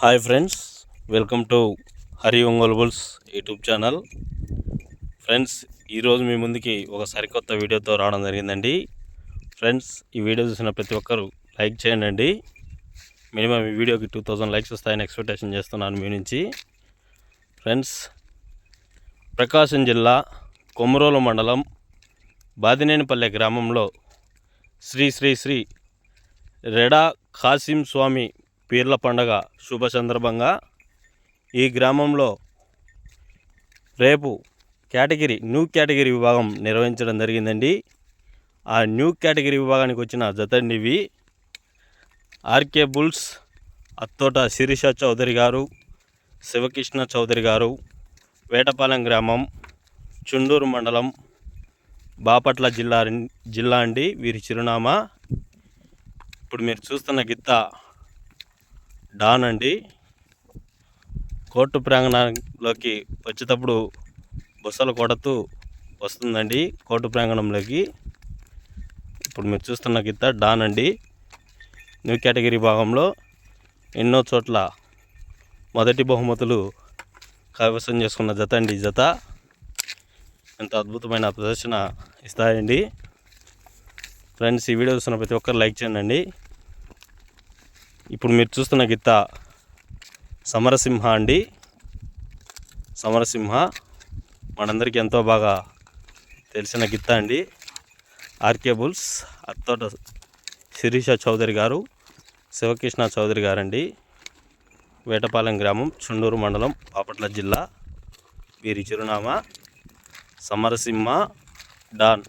Hi friends welcome to Hari Ongole bulls YouTube channel. Friends ఈరోజు మీ ముందుకి ఒక సరికొత్త వీడియోతో రావడం జరిగిందండి. ఫ్రెండ్స్ ఈ వీడియో చూసిన ప్రతి ఒక్కరు లైక్ చేయండి మినిమం ఈ వీడియోకి టూ థౌజండ్ లైక్స్ వస్తాయని ఎక్స్పెక్టేషన్ చేస్తున్నాను మీ నుంచి. ఫ్రెండ్స్ ప్రకాశం జిల్లా కొమరోలు మండలం బాదినేనిపల్లె గ్రామంలో శ్రీ శ్రీ శ్రీ రెడా కాసిం స్వామి పీర్ల పండగ శుభ సందర్భంగా ఈ గ్రామంలో రేపు కేటగిరీ న్యూ కేటగిరీ విభాగం నిర్వహించడం జరిగిందండి. ఆ న్యూ కేటగిరీ విభాగానికి వచ్చిన జతండి ఇవి R K bulls Attota Sirisha Chowdary గారు శివకృష్ణ చౌదరి గారు వేటపాలెం గ్రామం చుండూరు మండలం బాపట్ల జిల్లా జిల్లా అండి వీరి చిరునామా. ఇప్పుడు మీరు చూస్తున్న గిత్త డాన్ అండి. కోర్టు ప్రాంగణంలోకి వచ్చేటప్పుడు బుసలు కొడుతూ వస్తుందండి కోర్టు ప్రాంగణంలోకి. ఇప్పుడు మీరు చూస్తున్న గీత డాన్ అండి. న్యూ కేటగిరీ భాగంలో ఎన్నో చోట్ల మొదటి బహుమతులు కైవసం చేసుకున్న జత అండి జత. ఎంత అద్భుతమైన ప్రదర్శన ఇస్తాయండి. ఫ్రెండ్స్ ఈ వీడియో చూసిన ప్రతి ఒక్కరు లైక్ చేయండి. ఇప్పుడు మీరు చూస్తున్న గిత్త సమరసింహ అండి. సమరసింహ మనందరికీ ఎంతో బాగా తెలిసిన గిత్త అండి. R K bulls Attota Sirisha Chowdary గారు శివకృష్ణ చౌదరి గారండి. వేటపాలెం గ్రామం చుండూరు మండలం బాపట్ల జిల్లా. వీరి చిరునామా సమరసింహ డాన్.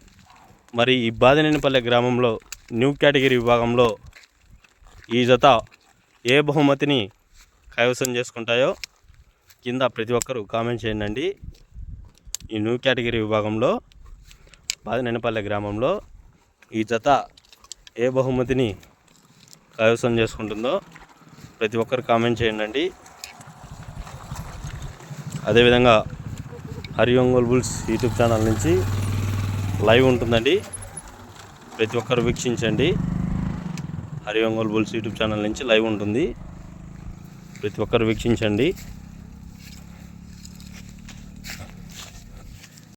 మరి ఈ బాదినేనిపల్లె గ్రామంలో న్యూ కేటగిరీ విభాగంలో ఈ జత ఏ బహుమతిని కైవసం చేసుకుంటాయో కింద ప్రతి ఒక్కరూ కామెంట్ చేయండి. ఈ న్యూ కేటగిరీ విభాగంలో బాదినేనిపల్లె గ్రామంలో ఈ జత ఏ బహుమతిని కైవసం చేసుకుంటుందో ప్రతి ఒక్కరు కామెంట్ చేయండి. అదేవిధంగా Hari Ongole bulls YouTube channel నుంచి లైవ్ ఉంటుందండి. ప్రతి ఒక్కరు వీక్షించండి. Hari Ongole bulls YouTube channel నుంచి లైవ్ ఉంటుంది. ప్రతి ఒక్కరు వీక్షించండి.